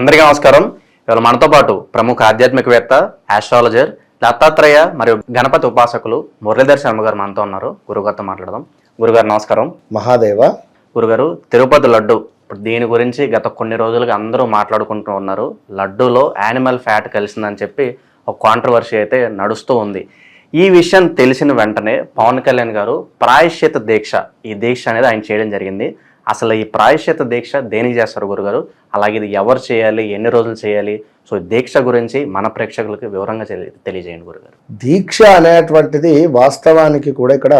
అందరికీ నమస్కారం. ఇవాళ మనతో పాటు ప్రముఖ ఆధ్యాత్మికవేత్త ఆస్ట్రాలజర్ దత్తాత్రేయ మరియు గణపతి ఉపాసకులు మురళీధర్ శర్మ గారు మనతో ఉన్నారు. గురుగారితో మాట్లాడదాం. గురుగారు నమస్కారం. మహాదేవ. గురుగారు తిరుపతి లడ్డు. ఇప్పుడు దీని గురించి గత కొన్ని రోజులుగా అందరూ మాట్లాడుకుంటూ ఉన్నారు. లడ్డూలో యానిమల్ ఫ్యాట్ కలిసిందని చెప్పి ఒక కాంట్రవర్సీ అయితే నడుస్తూ ఉంది. ఈ విషయం తెలిసిన వెంటనే పవన్ కళ్యాణ్ గారు ప్రాయశ్చిత దీక్ష ఈ దీక్ష అనేది ఆయన చేయడం జరిగింది. అసలు ఈ ప్రాయశ్చిత దీక్ష దేనికి చేస్తారు గురుగారు? అలాగే ఇది ఎవరు చేయాలి? ఎన్ని రోజులు చేయాలి? సో దీక్ష గురించి మన ప్రేక్షకులకు వివరంగా తెలియజేయండి గురుగారు. దీక్ష అనేటువంటిది వాస్తవానికి కూడా ఇక్కడ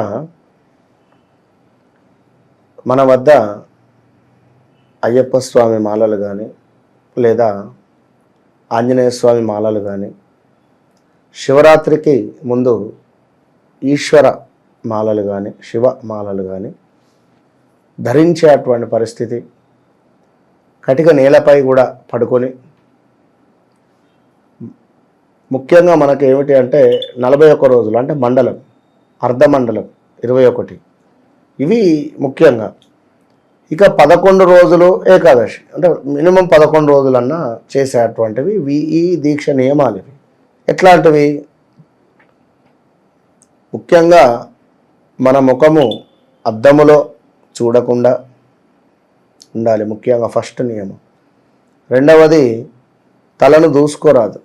మన వద్ద అయ్యప్ప స్వామి మాలలు కానీ లేదా ఆంజనేయ స్వామి మాలలు కానీ శివరాత్రికి ముందు ఈశ్వర మాలలు కానీ శివ మాలలు కానీ ధరించేటువంటి పరిస్థితి. కటిక నేలపై కూడా పడుకొని ముఖ్యంగా మనకి ఏమిటి అంటే నలభై ఒక్క రోజులు అంటే మండలం అర్ధమండలం ఇరవై ఒకటి. ఇవి ముఖ్యంగా. ఇక పదకొండు రోజులు ఏకాదశి అంటే మినిమం పదకొండు రోజులన్నా చేసేటువంటివి వి ఈ దీక్ష నియమాలు ఇవి. ఎట్లాంటివి? ముఖ్యంగా మన ముఖము అద్దములో చూడకుండా ఉండాలి. ముఖ్యంగా ఫస్ట్ నియమం. రెండవది తలను దూసుకోరాదు.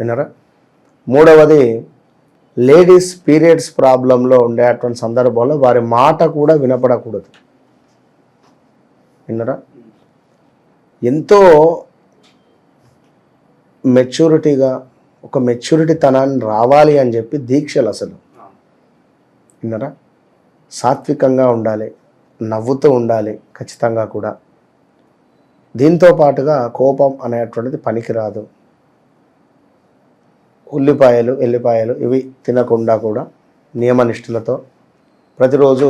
వినరా మూడవది లేడీస్ పీరియడ్స్ ప్రాబ్లంలో ఉండేటువంటి సందర్భంలో వారి మాట కూడా వినపడకూడదు. విన్నరా? ఎంతో మెచ్యూరిటీగా ఒక మెచ్యూరిటీ తనాన్ని రావాలి అని చెప్పి దీక్షలు అసలు. విన్నరా? సాత్వికంగా ఉండాలి నవ్వుతూ ఉండాలి ఖచ్చితంగా కూడా. దీంతో పాటుగా కోపం అనేటువంటిది పనికిరాదు. ఉల్లిపాయలు ఎల్లిపాయలు ఇవి తినకుండా కూడా నియమనిష్ఠులతో ప్రతిరోజు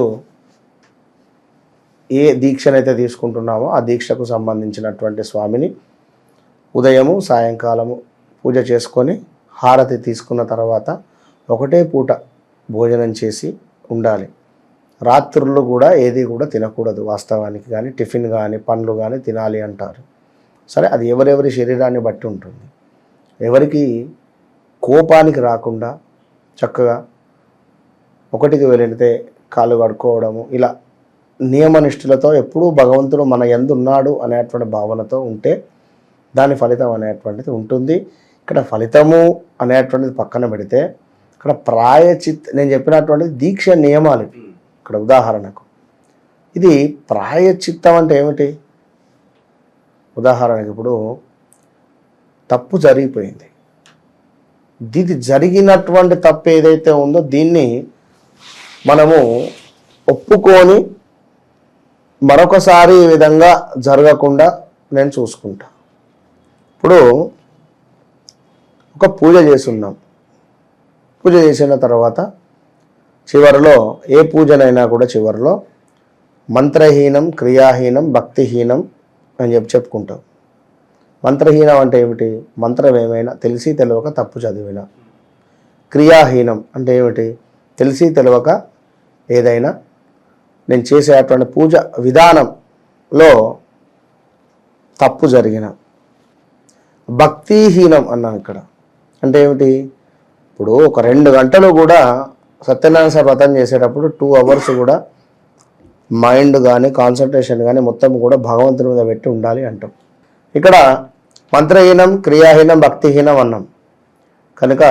ఏ దీక్షనైతే తీసుకుంటున్నామో ఆ దీక్షకు సంబంధించినటువంటి స్వామిని ఉదయము సాయంకాలము పూజ చేసుకొని హారతి తీసుకున్న తర్వాత ఒకటే పూట భోజనం చేసి ఉండాలి. రాత్రుల్లో కూడా ఏది కూడా తినకూడదు వాస్తవానికి కానీ టిఫిన్ కానీ పండ్లు కానీ తినాలి అంటారు. సరే అది ఎవరెవరి శరీరాన్ని బట్టి ఉంటుంది. ఎవరికి కోపానికి రాకుండా చక్కగా ఒకటికి వెళితే కాలు కడుక్కోవడము ఇలా నియమనిష్ఠులతో ఎప్పుడూ భగవంతుడు మన ఎందున్నాడు అనేటువంటి భావనతో ఉంటే దాని ఫలితం అనేటువంటిది ఉంటుంది. ఇక్కడ ఫలితము అనేటువంటిది పక్కన పెడితే ఇక్కడ ప్రాయచిత్ నేను చెప్పినటువంటిది దీక్ష నియమాలు ఇవి. ఇక్కడ ఉదాహరణకు. ఇది ప్రాయచిత్తం అంటే ఏమిటి? ఉదాహరణకి ఇప్పుడు తప్పు జరిగిపోయింది. ఇది జరిగినటువంటి తప్పు ఏదైతే ఉందో దీన్ని మనము ఒప్పుకొని మరొకసారి ఈ విధంగా జరగకుండా నేను చూసుకుంటా. ఇప్పుడు ఒక పూజ చేస్తున్నాం. పూజ చేసిన తర్వాత చివరిలో ఏ పూజనైనా కూడా చివరిలో మంత్రహీనం క్రియాహీనం భక్తిహీనం అని చెప్పి చెప్పుకుంటాం. మంత్రహీనం అంటే ఏమిటి? మంత్రం ఏమైనా తెలిసి తెలియక తప్పు చదివిన. క్రియాహీనం అంటే ఏమిటి? తెలిసి తెలియక ఏదైనా. నేను చేసేటువంటి పూజ విధానంలో తప్పు జరిగిన. భక్తిహీనం అన్నాం ఇక్కడ. అంటే ఏమిటి? ఇప్పుడు ఒక రెండు గంటలు కూడా సత్యనారాయణ సార్ వ్రతం చేసేటప్పుడు టూ అవర్స్ కూడా మైండ్ కానీ కాన్సన్ట్రేషన్ కానీ మొత్తం కూడా భగవంతుని మీద పెట్టి ఉండాలి అంటాం. ఇక్కడ మంత్రహీనం క్రియాహీనం భక్తిహీనం అన్నాం. కనుక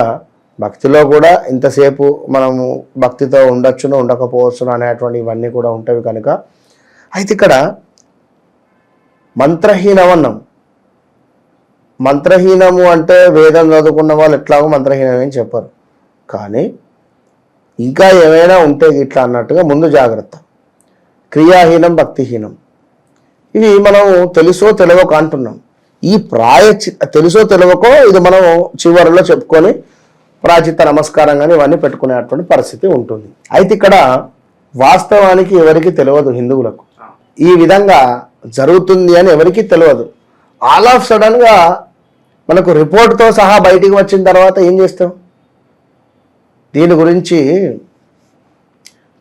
భక్తిలో కూడా ఇంతసేపు మనము భక్తితో ఉండొచ్చును ఉండకపోవచ్చును అనేటువంటి ఇవన్నీ కూడా ఉంటాయి కనుక. అయితే ఇక్కడ మంత్రహీనం అన్నాం. మంత్రహీనము అంటే వేదం చదువుకున్న వాళ్ళు ఎట్లాగో మంత్రహీనం అని చెప్పరు. కానీ ఇంకా ఏమైనా ఉంటే ఇట్లా అన్నట్టుగా ముందు జాగ్రత్త. క్రియాహీనం భక్తిహీనం. ఇవి మనం తెలుసో తెలియక అంటున్నాం. ఈ ప్రాయచి తెలుసో తెలియకో ఇది మనం చివరిలో చెప్పుకొని ప్రాచిత నమస్కారం కానీ ఇవన్నీ పెట్టుకునేటువంటి పరిస్థితి ఉంటుంది. అయితే ఇక్కడ వాస్తవానికి ఎవరికి తెలియదు హిందువులకు. ఈ విధంగా జరుగుతుంది అని ఎవరికీ తెలియదు ఆల్ ఆఫ్ సడన్గా మనకు రిపోర్ట్తో సహా బయటికి వచ్చిన తర్వాత ఏం చేస్తాం? దీని గురించి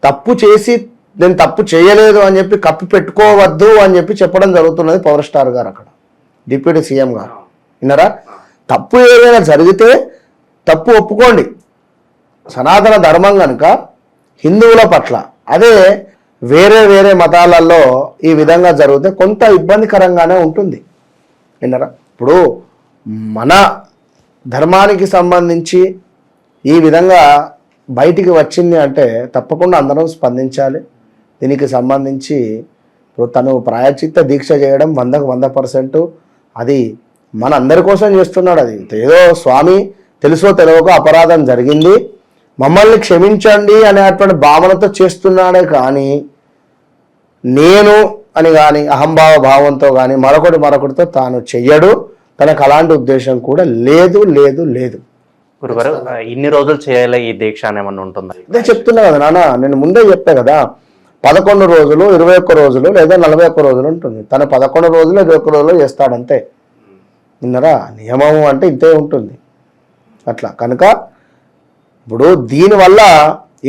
తప్పు చేసి నేను తప్పు చేయలేదు అని చెప్పి కప్పి పెట్టుకోవద్దు అని చెప్పి చెప్పడం జరుగుతున్నది పవర్ స్టార్ గారు అక్కడ. డిప్యూటీ సీఎం గారు. విన్నారా? తప్పు ఏదైనా జరిగితే తప్పు ఒప్పుకోండి. సనాతన ధర్మం కనుక హిందువుల పట్ల అదే వేరే వేరే మతాలలో ఈ విధంగా జరిగితే కొంత ఇబ్బందికరంగానే ఉంటుంది. విన్నారా? ఇప్పుడు మన ధర్మానికి సంబంధించి ఈ విధంగా బయటికి వచ్చింది అంటే తప్పకుండా అందరం స్పందించాలి. దీనికి సంబంధించి ఇప్పుడు తను ప్రాయచిత్త దీక్ష చేయడం వందకు వంద పర్సెంట్. అది మన అందరి కోసం చేస్తున్నాడు అది. ఏదో స్వామి తెలుసో తెలియకో అపరాధం జరిగింది. మమ్మల్ని క్షమించండి అనేటువంటి భావనతో చేస్తున్నాడే కానీ నేను అని కానీ అహంభావ భావంతో కానీ మరొకటి మరొకటితో తాను చెయ్యడు. తనకు అలాంటి ఉద్దేశం కూడా లేదు లేదు లేదు. గురుగారు ఇన్ని రోజులు చేయాలి ఈ దీక్ష అని ఏమన్నా ఉంటుందా? అదే చెప్తున్నా కదా నాన్న నేను ముందే చెప్పా కదా పదకొండు రోజులు ఇరవై ఒక్క రోజులు లేదా నలభై ఒక్క రోజులు ఉంటుంది. తను పదకొండు రోజులు ఇరవై ఒక్క రోజులు చేస్తాడంతే. విన్నరా? నియమము అంటే ఇంతే ఉంటుంది. అట్లా. కనుక ఇప్పుడు దీనివల్ల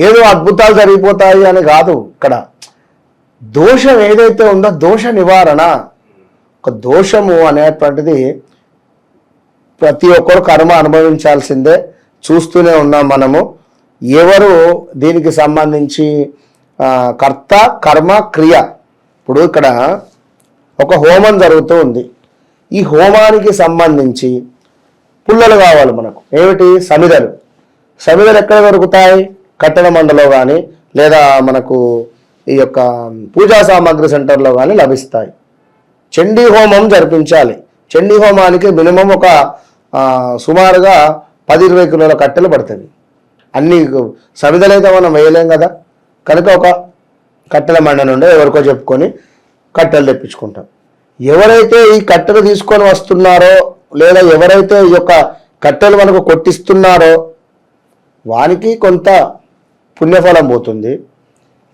ఏదో అద్భుతాలు జరిగిపోతాయి అని కాదు. ఇక్కడ దోషం ఏదైతే ఉందో దోష నివారణ. ఒక దోషము అనేటువంటిది ప్రతి ఒక్కరు కర్మ అనుభవించాల్సిందే. చూస్తూనే ఉన్నాం మనము. ఎవరు దీనికి సంబంధించి కర్త కర్మ క్రియ. ఇప్పుడు ఇక్కడ ఒక హోమం జరుగుతూ ఉంది. ఈ హోమానికి సంబంధించి పుల్లలు కావాలి మనకు. ఏమిటి? సమిదలు సమిదలు ఎక్కడ దొరుకుతాయి? కట్టెల మండలో కానీ లేదా మనకు ఈ యొక్క పూజా సామాగ్రి సెంటర్లో కానీ లభిస్తాయి. చండీ హోమం జరిపించాలి. చండీ హోమానికి మినిమం ఒక సుమారుగా పది ఇరవై కిలోల కట్టెలు పడుతుంది అన్నీ సమిదలైతే మనం వేయలేం కదా. కనుక ఒక కట్టెల మండ నుండి ఎవరికో చెప్పుకొని కట్టెలు తెప్పించుకుంటాం. ఎవరైతే ఈ కట్టెలు తీసుకొని వస్తున్నారో లేదా ఎవరైతే ఈ యొక్క కట్టెలు మనకు కొట్టిస్తున్నారో వానికి కొంత పుణ్యఫలం పోతుంది.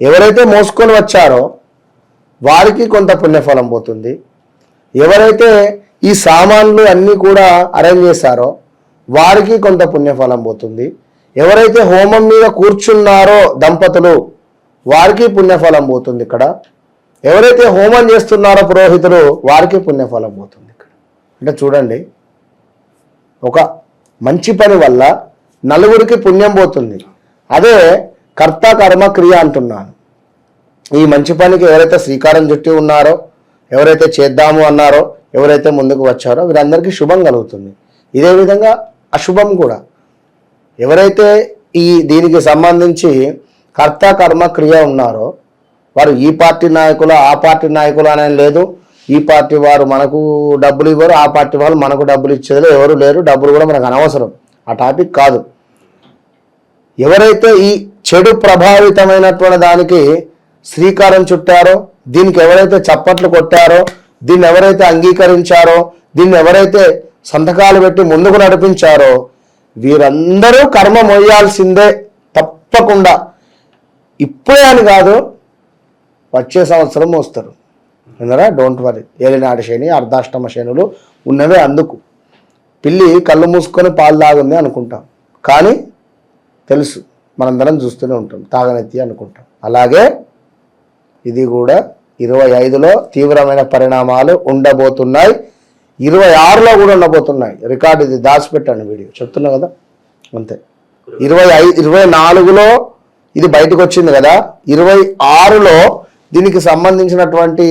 ఎవరైతే మోసుకొని వచ్చారో వారికి కొంత పుణ్యఫలం పోతుంది. ఎవరైతే ఈ సామాన్లు అన్నీ కూడా అరేంజ్ చేశారో వారికి కొంత పుణ్యఫలం పోతుంది. ఎవరైతే హోమం మీద కూర్చున్నారో దంపతులు వారికి పుణ్యఫలం పోతుంది ఇక్కడ. ఎవరైతే హోమం చేస్తున్నారో పురోహితులు వారికి పుణ్యఫలం పోతుంది ఇక్కడ. అంటే చూడండి ఒక మంచి పని వల్ల నలుగురికి పుణ్యం పోతుంది. అదే కర్త కర్మ క్రియ అంటున్నాను. ఈ మంచి పనికి ఎవరైతే శ్రీకారం చుట్టి ఉన్నారో ఎవరైతే చేద్దాము అన్నారో ఎవరైతే ముందుకు వచ్చారో వీరందరికీ శుభం కలుగుతుంది. ఇదే విధంగా అశుభం కూడా. ఎవరైతే ఈ దీనికి సంబంధించి కర్త కర్మ క్రియ ఉన్నారో వారు ఈ పార్టీ నాయకులు ఆ పార్టీ నాయకులు అనేది లేదు. ఈ పార్టీ వారు మనకు డబ్బులు ఇవ్వరు ఆ పార్టీ వాళ్ళు మనకు డబ్బులు ఇచ్చేది ఎవరు లేరు డబ్బులు కూడా మనకు అనవసరం. ఆ టాపిక్ కాదు. ఎవరైతే ఈ చెడు ప్రభావితమైనటువంటి దానికి శ్రీకారం చుట్టారో దీనికి ఎవరైతే చప్పట్లు కొట్టారో దీన్ని ఎవరైతే అంగీకరించారో దీన్ని ఎవరైతే సంతకాలు పెట్టి ముందుకు నడిపించారో వీరందరూ కర్మ మోయాల్సిందే తప్పకుండా. ఇప్పుడే అని కాదు వచ్చే సంవత్సరం మోస్తారు. విన్నారా? డోంట్ వరీ ఏలినాడు శని అర్ధాష్టమ శనులు ఉన్నవే అందుకు. పిల్లి కళ్ళు మూసుకొని పాలు తాగుంది అనుకుంటాం. కానీ తెలుసు మనందరం చూస్తూనే ఉంటాం తాగనెత్తి అనుకుంటాం. అలాగే ఇది కూడా ఇరవై ఐదులో తీవ్రమైన పరిణామాలు ఉండబోతున్నాయి. ఇరవై ఆరులో కూడా ఉండబోతున్నాయి. రికార్డు ఇది దాచిపెట్టాను వీడియో. చెప్తున్నా కదా? అంతే. ఇరవై ఐదు ఇరవై నాలుగులో ఇది బయటకు వచ్చింది కదా? ఇరవై ఆరులో దీనికి సంబంధించినటువంటి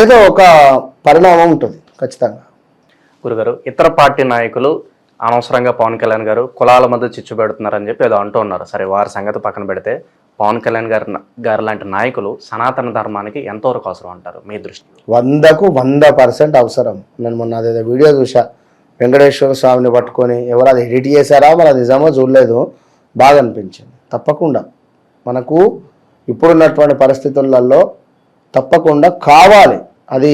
ఏదో ఒక పరిణామం ఉంటుంది ఖచ్చితంగా. గురుగారు ఇతర పార్టీ నాయకులు అనవసరంగా పవన్ కళ్యాణ్ గారు కులాల మధ్య చిచ్చు పెడుతున్నారని చెప్పి ఏదో అంటూ ఉన్నారు. సరే వారి సంగతి పక్కన పెడితే పవన్ కళ్యాణ్ గారి గారు లాంటి నాయకులు సనాతన ధర్మానికి ఎంతవరకు అవసరం అంటారు మీ దృష్టి. వందకు వంద పర్సెంట్ అవసరం. నేను మొన్న అదేదో వీడియో చూసా వెంకటేశ్వర స్వామిని పట్టుకొని ఎవరు అది ఎడిట్ చేశారా మరి అది నిజమో చూడలేదు. బాగా అనిపించింది. తప్పకుండా. మనకు ఇప్పుడున్నటువంటి పరిస్థితులలో తప్పకుండా కావాలి. అది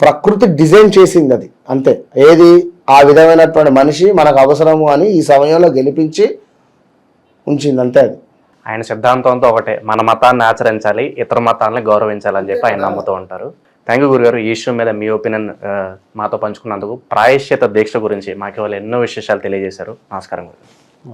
ప్రకృతి డిజైన్ చేసింది అది. అంతే. ఏది ఆ విధమైనటువంటి మనిషి మనకు అవసరము అని ఈ సమయంలో గెలిపించి ఉంచింది అంతే అది. ఆయన సిద్ధాంతంతో ఒకటే మన మతాన్ని ఆచరించాలి ఇతర మతాలని గౌరవించాలని చెప్పి ఆయన నమ్ముతూ ఉంటారు. థ్యాంక్ యూ గురుగారు ఈ ఇష్యూ మీద మీ ఒపీనియన్ మాతో పంచుకున్నందుకు ప్రాయశ్చిత దీక్ష గురించి మాకు ఇవాళ ఎన్నో విశేషాలు తెలియజేశారు. నమస్కారం గురుగారు.